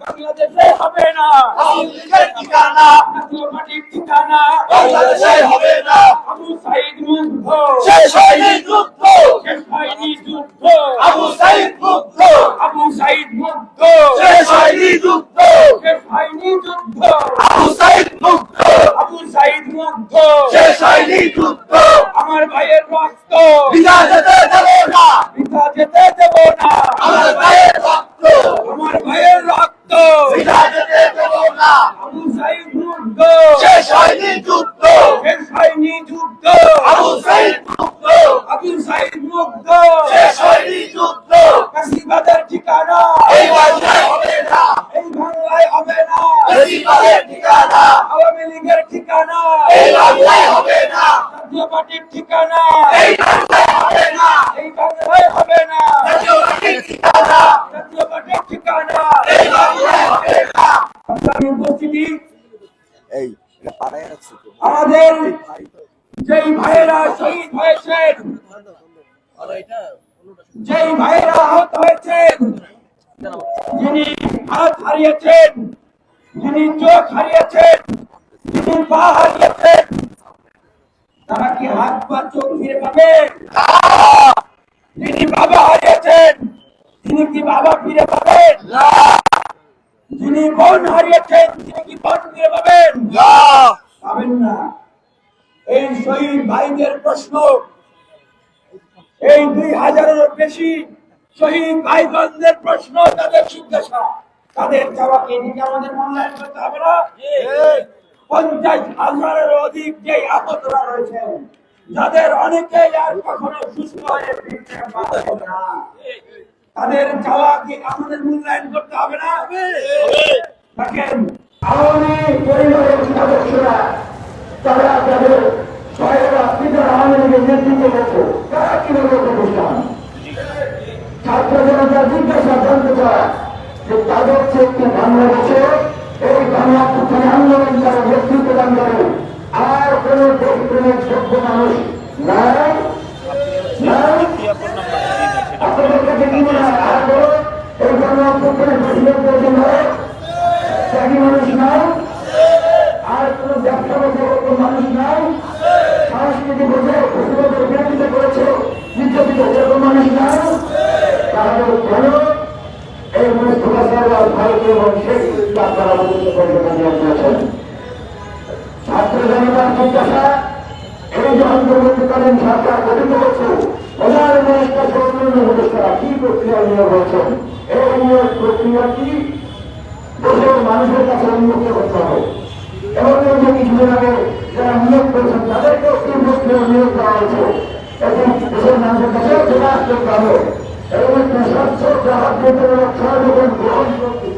বাংলাদেশে হবে না। ঠিকানা। জাতীয় ঠিকানা। বাংলাদেশে হবে না। আবু সাইদ মুগ্ধ। শেষ হয়নি যুদ্ধ শেষ হয়নি যুদ্ধ আবু সাইদ মুক্ত আবু সাইদ মুগ্ধ। শেষ হয়নি যুদ্ধ শেষ হয়নি যুদ্ধ আবু সাইদ মুক্ত আবু সাইদ মুগ্ধ। শেষ হয়নি যুদ্ধ আমার ভাইয়ের রক্ত। বিদায় যেতে দেব না। পিতা যেতে দেব না। আমার ভাইয়ের রক্ত আমার ভাইয়ের রক্ত বিদায় যেতে দেব না আবু সাইদ মুগ্ধ শেষ হয়নি যুদ্ধ শেষ হয়নি যুদ্ধ আবু সাইদ মুক্ত আবু সাইদ মুগ্ধ শেষ হয়নি যুদ্ধ কাশিবাদের ঠিকানা এই বাংলায় হবে না এই বাংলায় হবে না বেশিরভাগের ঠিকানা। আওয়ামী লীগের ঠিকানা। এই বাংলায় হবে না। জাতীয় পার্টির ঠিকানা। এই বাংলায় হবে না। এই বাংলায় হবে না। জাতীয় পার্টির ঠিকানা। জাতীয় পার্টির ঠিকানা। এই বাংলায় হবে না। উপস্থিতি? এই আমাদের যেই ভাইয়েরা শহীদ হয়েছেন যেই ভাইয়েরা আহত হয়েছেন যিনি হাত হারিয়েছেন যিনি চোখ হারিয়েছেন, যিনি পা হারিয়েছেন, তারা কি হাত পা চোখ ফিরে পাবে? যিনি বাবা হারিয়েছেন তিনি কি বাবা ফিরে পাবেন? যিনি বোন হারিয়েছেন তিনি কি বোন ফিরে পাবেন? পাবেন না। এই শহীদ ভাইদের প্রশ্ন, এই দুই হাজারের বেশি শহীদ ভাইগণদের প্রশ্ন, তাদের জিজ্ঞাসা। তাদের চাওয়াকে এদিকে আমাদের মূল্যায়ন করতে হবে না? পঞ্চাশ হাজারের অধিক যে আহতরা রয়েছেন যাদের অনেকেই আর কখনো সুস্থ হয়ে ফিরতে পারবে না। তাদের চাওয়াকে আমাদের মূল্যায়ন করতে হবে না? দেখেন আওয়ামী পরিবারের সদস্যরা তারা তাদের সহায়তা পিতার আওয়ামী লীগের নেতৃত্ব করছে তারা কীভাবে প্রতিষ্ঠান ছাত্র জনতা জিজ্ঞাসা জানতে চায়। যে তাদের চেয়ে কি বাংলাদেশে এই বাংলা পুথানে আন্দোলন তারা নেতৃত্ব দান করে। আর কোন দেশপ্রেমিক সভ্য মানুষ নাই? মানুষ নাই? মানুষ নাই? সংস্কৃতি বিরোধিতা করেছে, নির্যাতিত মানুষ নাই তাহলে কেন এই মুস্তফা সরকার ভারতীয় এবং শেখ ইসলাম তারা পর্যন্ত পরিবর্তন নিয়ে দিয়েছেন ছাত্র জনতার জিজ্ঞাসা এই যে অন্তর্বর্তীকালীন সরকার গঠিত হচ্ছে মানুষের মানুষের গ্রহণ করতে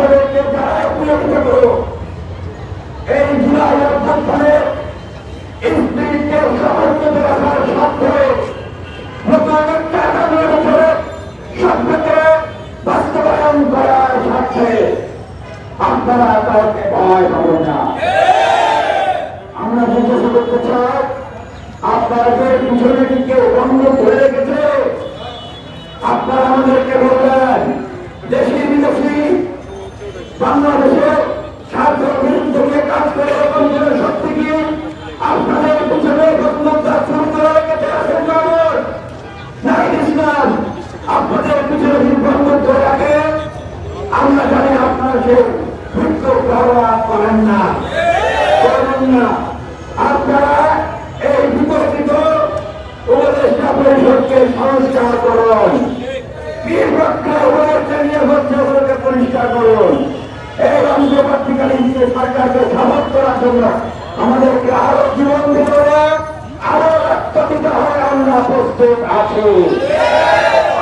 আপনাদেরকে যারা করো স্বার্থে আপনারা ভয় পাবেন না আমরা জিজ্ঞাসা করতে চাই, আপনাদের পিছনে কি কেউ বন্ধ ধরে রেখেছে আপনারা আমাদেরকে বলবেন দেশি বিদেশি বাংলাদেশে স্বার্থ বিরুদ্ধে নিয়ে কাজ করে এরকম যেন শক্তি কি আপনাদের পিছনে গণতন্ত্র শুরু করে রেখেছে আছেন মানুষ নাই ইসলাম আপনাদের পিছনে বন্ধ ধরে রাখে আমরা জানি আপনারা সে মৃত্যু প্রহরা করেন না করবেন না। আপনারা এই বিতর্কিত উপদেষ্টা পরিষদকে সংস্কার করুন। পরিষ্কার করুন। এই যে সরকারকে সামত করার জন্য আমাদেরকে আরও জীবন দিতে হবে আরও রক্ত দিতে হবে আমরা প্রস্তুত আছি।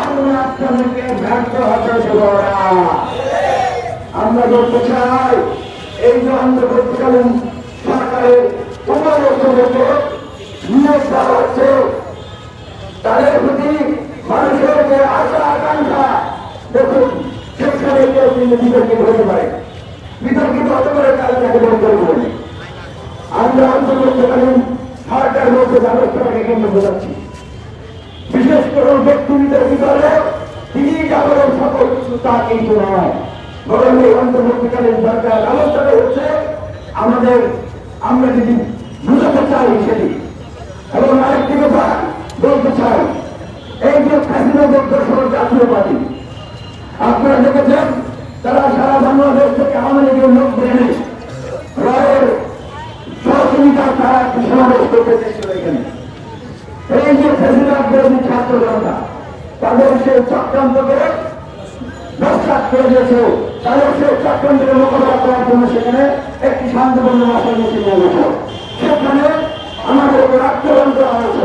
আমরা আপনাদেরকে ব্যর্থ হতে দেব না। আমরা বলতে চাই অন্তর্বর্তীকালীন দেওয়া হচ্ছে তাদের প্রতি মানুষের যে আশা আকাঙ্ক্ষা দেখুন সেখানে কেউ কিন্তু বিতর্কিত হতে পারে বিতর্কিত হতে পারে তারা তাকে বের করে দেবেন আমরা অন্তর্বর্তীকালীন সরকার মধ্যে ব্যবস্থাটাকে কিন্তু বোঝাচ্ছি বিশেষ করে ব্যক্তিদের ভিতরে তিনি যাবেন সকল কিছু তা কিন্তু নয় বরং এই অন্তর্বর্তীকালীন সরকার ব্যবস্থাটা হচ্ছে আমাদের আমরা যদি বুঝাতে চাই সেটি। এবং আরেকটি কথা বলতে চাই। এই যে ফ্যাসিলিটি দোষর জাতীয় পার্টি আপনারা দেখেছেন, তারা সারা বাংলাদেশ থেকে আওয়ামী লীগের লোক বেড়ে রায়ের সহযোগিতা তারা একটি সমাবেশ করতে চেয়েছিল এখানে। এই যে বিরোধী ছাত্র জনতা, তাদের সে চক্রান্ত করে দশাত করে দিয়েছে। তাদের সে চক্রান্তের মোকাবেলা করার জন্য সেখানে একটি শান্তিপূর্ণ ভাষার মিছিল নিয়ে গেছে সেখানে আমাদের উপর আক্রমণ করা হয়েছে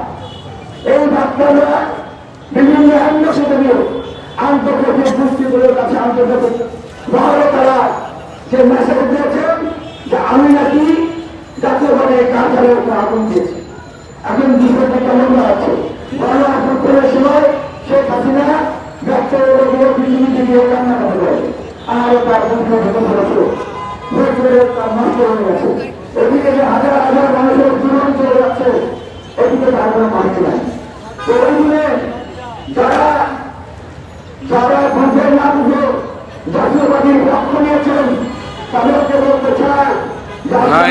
বার্তারা বিভিন্ন অ্যাম্বাসেডারীয় কাছে আন্তর্জাতিক তারা যে মেসেজ আমি নাকি জাতীয়ভাবে কার্যালয়ের উপর আগুন দিয়েছি কেমন আছে গণ আন্দোলনের সময় শেখ হাসিনা ব্যক্ত পৃথিবীতে গিয়ে কান্না করতে পারে আর তার হয়ে গেছে এদিকে যে হাজার হাজার মানুষের জীবন চলে যাচ্ছে এদিকে তার কোনো মানুষ নাই ওই দিনে যারা যারা বুঝে না বুঝে জাতীয়বাদীর পক্ষ নিয়েছেন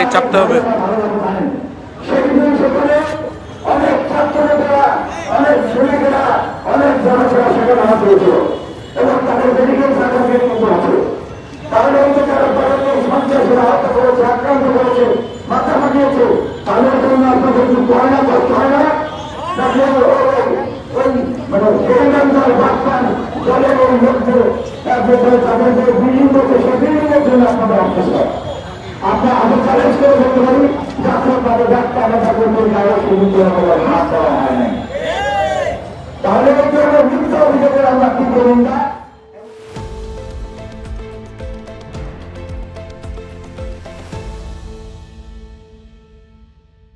চাপতে হবে। ভালোভাবে জানেন। সেদিন সেখানে অনেক ছাত্ররা অনেক শ্রমিকেরা অনেক জনসেরা সেখানে আহত হয়েছিল এবং তাদের মেডিকেল সার্টিফিকেট কিন্তু আছে তাহলে এই যে যারা তাদেরকে সন্ত্রাসীরা আহত করেছে আক্রান্ত করেছে মাথা মাটিয়েছে তাদের জন্য আপনাদের কি হয় না কষ্ট হয় না নাকি ওই- ওই মানে সেখানকার বাসস্থান জলের ওই মধ্যে তারপরে তাদেরকে বিভিন্ন দেশে বিভিন্ন জন্য আপনাদের অত্যাচার আমরা আমি চ্যালেঞ্জ করে বলতে পারি জাতীয় পাবে ডাক্তার আলাদা করতে যাওয়া সুযোগ হাত দেওয়া হয় নাই। তাহলে আমরা কি করুন না?